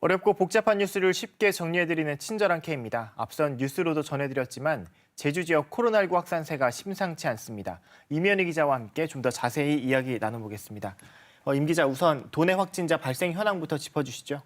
어렵고 복잡한 뉴스를 쉽게 정리해드리는 친절한 K입니다. 앞선 뉴스로도 전해드렸지만 제주 지역 코로나19 확산세가 심상치 않습니다. 이면희 기자와 함께 좀 더 자세히 이야기 나눠보겠습니다. 어, 임 기자 우선 도내 확진자 발생 현황부터 짚어주시죠.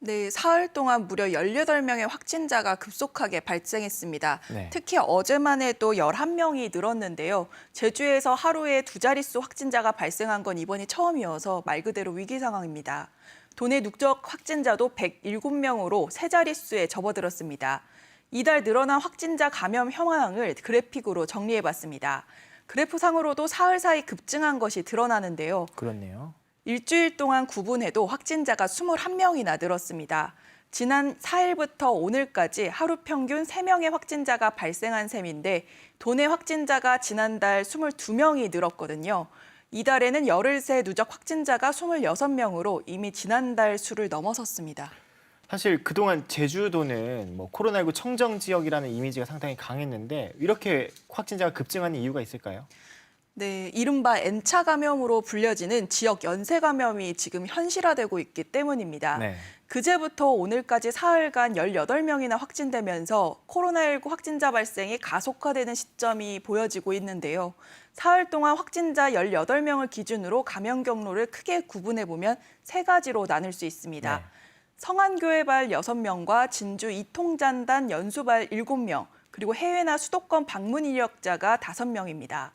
네, 사흘 동안 무려 18명의 확진자가 급속하게 발생했습니다. 네. 특히 어제만 해도 11명이 늘었는데요. 제주에서 하루에 두 자릿수 확진자가 발생한 건 이번이 처음이어서 말 그대로 위기 상황입니다. 도내 누적 확진자도 107명으로 세 자릿수에 접어들었습니다. 이달 늘어난 확진자 감염 현황을 그래픽으로 정리해봤습니다. 그래프상으로도 사흘 사이 급증한 것이 드러나는데요. 그렇네요. 일주일 동안 구분해도 확진자가 21명이나 늘었습니다. 지난 4일부터 오늘까지 하루 평균 3명의 확진자가 발생한 셈인데 도내 확진자가 지난달 22명이 늘었거든요. 이달에는 열흘 새 누적 확진자가 26명으로 이미 지난달 수를 넘어섰습니다. 사실 그동안 제주도는 뭐 코로나19 청정 지역이라는 이미지가 상당히 강했는데 이렇게 확진자가 급증하는 이유가 있을까요? 네, 이른바 N차 감염으로 불려지는 지역 연쇄 감염이 지금 현실화되고 있기 때문입니다. 네. 그제부터 오늘까지 사흘간 18명이나 확진되면서 코로나19 확진자 발생이 가속화되는 시점이 보여지고 있는데요. 사흘 동안 확진자 18명을 기준으로 감염 경로를 크게 구분해 보면 세 가지로 나눌 수 있습니다. 네. 성안교회발 6명과 진주 이통잔단 연수발 7명, 그리고 해외나 수도권 방문 이력자가 5명입니다.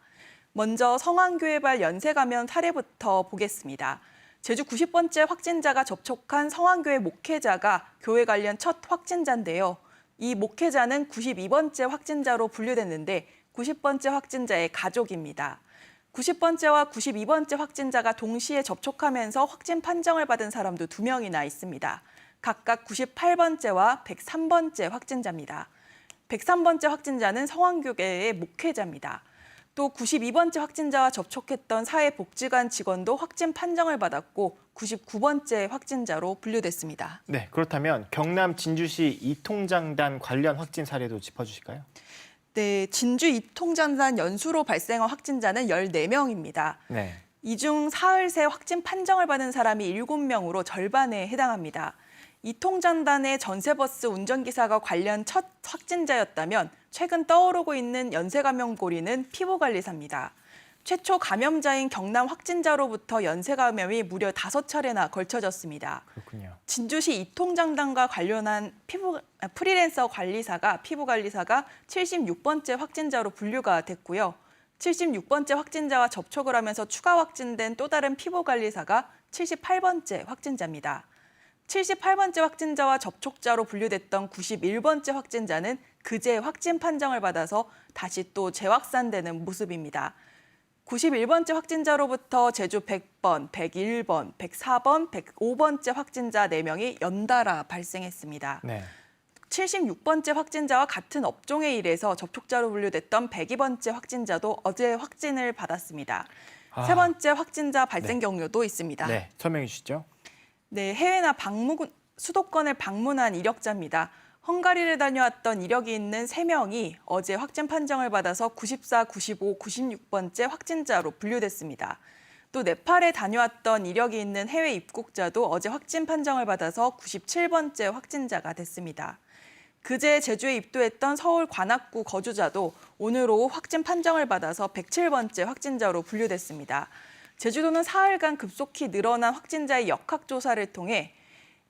먼저 성안교회발 연쇄 감염 사례부터 보겠습니다. 제주 90번째 확진자가 접촉한 성안교회 목회자가 교회 관련 첫 확진자인데요. 이 목회자는 92번째 확진자로 분류됐는데 90번째 확진자의 가족입니다. 90번째와 92번째 확진자가 동시에 접촉하면서 확진 판정을 받은 사람도 두 명이나 있습니다. 각각 98번째와 103번째 확진자입니다. 103번째 확진자는 성황교계의 목회자입니다. 또 92번째 확진자와 접촉했던 사회복지관 직원도 확진 판정을 받았고 99번째 확진자로 분류됐습니다. 네, 그렇다면 경남 진주시 이통장단 관련 확진 사례도 짚어주실까요? 네, 진주 이통잔단 연수로 발생한 확진자는 14명입니다. 네. 이중 사흘 새 확진 판정을 받은 사람이 7명으로 절반에 해당합니다. 이통장단의 전세버스 운전기사가 관련 첫 확진자였다면 최근 떠오르고 있는 연쇄감염 고리는 피부관리사입니다. 최초 감염자인 경남 확진자로부터 연쇄 감염이 무려 다섯 차례나 걸쳐졌습니다. 그렇군요. 진주시 이통장단과 관련한 피부 아, 프리랜서 관리사가 피부 관리사가 76번째 확진자로 분류가 됐고요. 76번째 확진자와 접촉을 하면서 추가 확진된 또 다른 피부 관리사가 78번째 확진자입니다. 78번째 확진자와 접촉자로 분류됐던 91번째 확진자는 그제 확진 판정을 받아서 다시 또 재확산되는 모습입니다. 91번째 확진자로부터 제주 100번, 101번, 104번, 105번째 확진자 4명이 연달아 발생했습니다. 네. 76번째 확진자와 같은 업종에 일해서 접촉자로 분류됐던 102번째 확진자도 어제 확진을 받았습니다. 아. 세 번째 확진자 발생 네. 경로도 있습니다. 네, 설명해 주시죠. 네, 해외나 방문 수도권을 방문한 이력자입니다. 헝가리를 다녀왔던 이력이 있는 세명이 어제 확진 판정을 받아서 94, 95, 96번째 확진자로 분류됐습니다. 또 네팔에 다녀왔던 이력이 있는 해외 입국자도 어제 확진 판정을 받아서 97번째 확진자가 됐습니다. 그제 제주에 입도했던 서울 관악구 거주자도 오늘 오후 확진 판정을 받아서 107번째 확진자로 분류됐습니다. 제주도는 사흘간 급속히 늘어난 확진자의 역학조사를 통해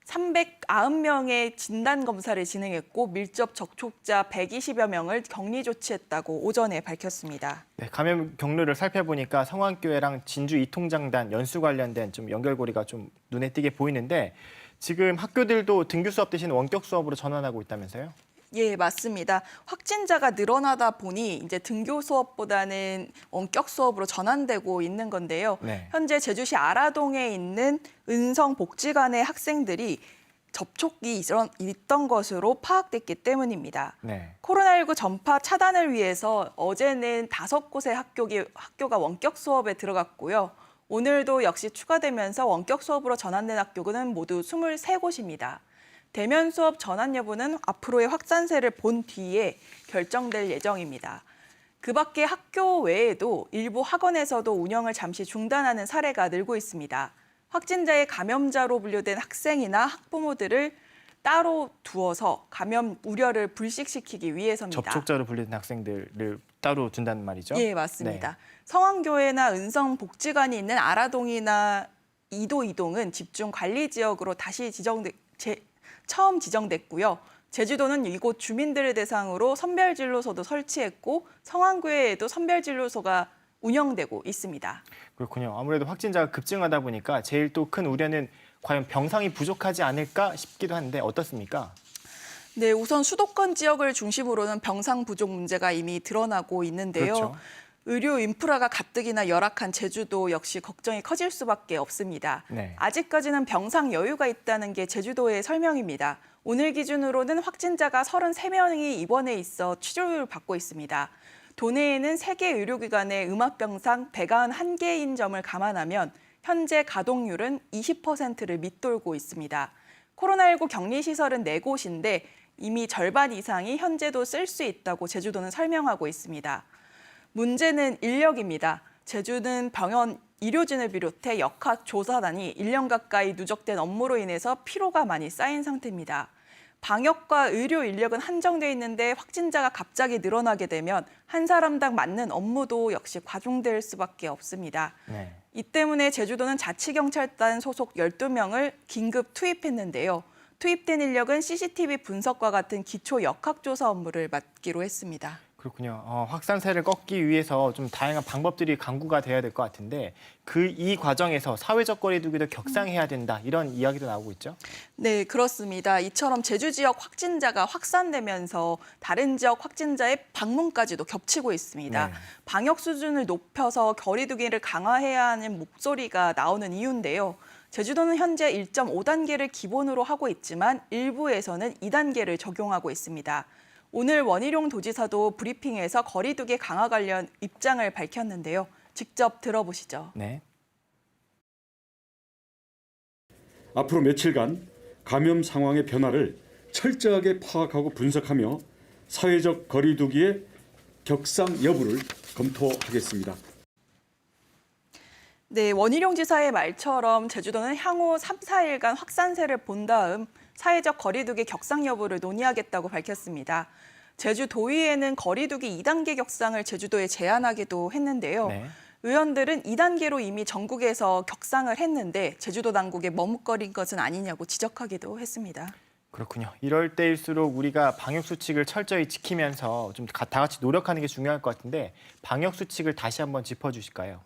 390명의 진단 검사를 진행했고 밀접 접촉자 120여 명을 격리 조치했다고 오전에 밝혔습니다. 네, 감염 경로를 살펴보니까 성황교회랑 진주 이통장단 연수 관련된 좀 연결고리가 좀 눈에 띄게 보이는데 지금 학교들도 등교 수업 대신 원격 수업으로 전환하고 있다면서요? 예, 맞습니다. 확진자가 늘어나다 보니 이제 등교 수업보다는 원격 수업으로 전환되고 있는 건데요. 네. 현재 제주시 아라동에 있는 은성 복지관의 학생들이 접촉이 있던- 있던 것으로 파악됐기 때문입니다. 네. 코로나19 전파 차단을 위해서 어제는 다섯 곳의 학교기, 학교가 원격 수업에 들어갔고요. 오늘도 역시 추가되면서 원격 수업으로 전환된 학교는 모두 23곳입니다. 대면 수업 전환 여부는 앞으로의 확산세를 본 뒤에 결정될 예정입니다. 그 밖에 학교 외에도 일부 학원에서도 운영을 잠시 중단하는 사례가 늘고 있습니다. 확진자의 감염자로 분류된 학생이나 학부모들을 따로 두어서 감염 우려를 불식시키기 위해서입니다. 접촉자로 분류된 학생들을 따로 둔다는 말이죠. 예, 맞습니다. 성황교회나 은성 복지관이 있는 아라동이나 이도 이동은 집중 관리 지역으로 다시 지정 처음 지정됐고요. 제주도는 이곳 주민들을 대상으로 선별 진료소도 설치했고 성황교회에도 선별 진료소가 운영되고 있습니다. 그렇군요. 아무래도 확진자가 급증하다 보니까 제일 또 큰 우려는 과연 병상이 부족하지 않을까 싶기도 한데 어떻습니까? 네, 우선 수도권 지역을 중심으로는 병상 부족 문제가 이미 드러나고 있는데요. 그렇죠. 의료 인프라가 가뜩이나 열악한 제주도 역시 걱정이 커질 수밖에 없습니다. 네. 아직까지는 병상 여유가 있다는 게 제주도의 설명입니다. 오늘 기준으로는 확진자가 33명이 입원해 있어 치료를 받고 있습니다. 도내에는 세개 의료기관의 음압병상 191개인 점을 감안하면 현재 가동률은 20%를 밑돌고 있습니다. 코로나19 격리시설은 4곳인데 이미 절반 이상이 현재도 쓸 수 있다고 제주도는 설명하고 있습니다. 문제는 인력입니다. 제주는 병원 의료진을 비롯해 역학 조사단이 1년 가까이 누적된 업무로 인해서 피로가 많이 쌓인 상태입니다. 방역과 의료 인력은 한정돼 있는데 확진자가 갑자기 늘어나게 되면 한 사람당 맞는 업무도 역시 과중될 수밖에 없습니다. 네. 이 때문에 제주도는 자치경찰단 소속 12명을 긴급 투입했는데요. 투입된 인력은 CCTV 분석과 같은 기초 역학조사 업무를 맡기로 했습니다. 그렇군요. 어, 확산세를 꺾기 위해서 좀 다양한 방법들이 강구가 돼야 될 것 같은데 그 이 과정에서 사회적 거리두기도 격상해야 된다 이런 이야기도 나오고 있죠. 네, 그렇습니다. 이처럼 제주 지역 확진자가 확산되면서 다른 지역 확진자의 방문까지도 겹치고 있습니다. 네. 방역 수준을 높여서 거리두기를 강화해야 하는 목소리가 나오는 이유인데요. 제주도는 현재 1.5단계를 기본으로 하고 있지만 일부에서는 2단계를 적용하고 있습니다. 오늘 원희룡 도지사도 브리핑에서 거리두기 강화 관련 입장을 밝혔는데요. 직접 들어보시죠. 네. 앞으로 며칠간 감염 상황의 변화를 철저하게 파악하고 분석하며 사회적 거리두기의 격상 여부를 검토하겠습니다. 네, 원희룡 지사의 말처럼 제주도는 향후 3, 4일간 확산세를 본 다음 사회적 거리두기 격상 여부를 논의하겠다고 밝혔습니다. 제주 도의회는 거리두기 2단계 격상을 제주도에 제안하기도 했는데요. 네. 의원들은 2단계로 이미 전국에서 격상을 했는데 제주도 당국에 머뭇거린 것은 아니냐고 지적하기도 했습니다. 그렇군요. 이럴 때일수록 우리가 방역 수칙을 철저히 지키면서 좀 다 같이 노력하는 게 중요할 것 같은데 방역 수칙을 다시 한번 짚어 주실까요?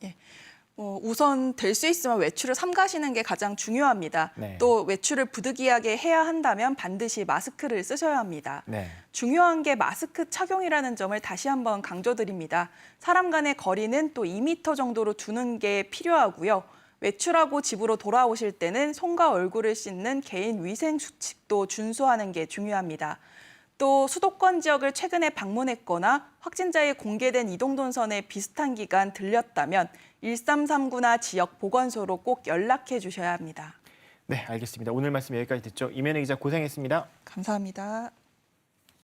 어, 우선 될 수 있으면 외출을 삼가시는 게 가장 중요합니다. 네. 또 외출을 부득이하게 해야 한다면 반드시 마스크를 쓰셔야 합니다. 네. 중요한 게 마스크 착용이라는 점을 다시 한번 강조드립니다. 사람 간의 거리는 또 2m 정도로 두는 게 필요하고요. 외출하고 집으로 돌아오실 때는 손과 얼굴을 씻는 개인 위생 수칙도 준수하는 게 중요합니다. 또 수도권 지역을 최근에 방문했거나 확진자의 공개된 이동 동선에 비슷한 기간 들렸다면 1339나 지역 보건소로 꼭 연락해 주셔야 합니다. 네, 알겠습니다. 오늘 말씀 여기까지 듣죠. 이면희 기자 고생했습니다. 감사합니다.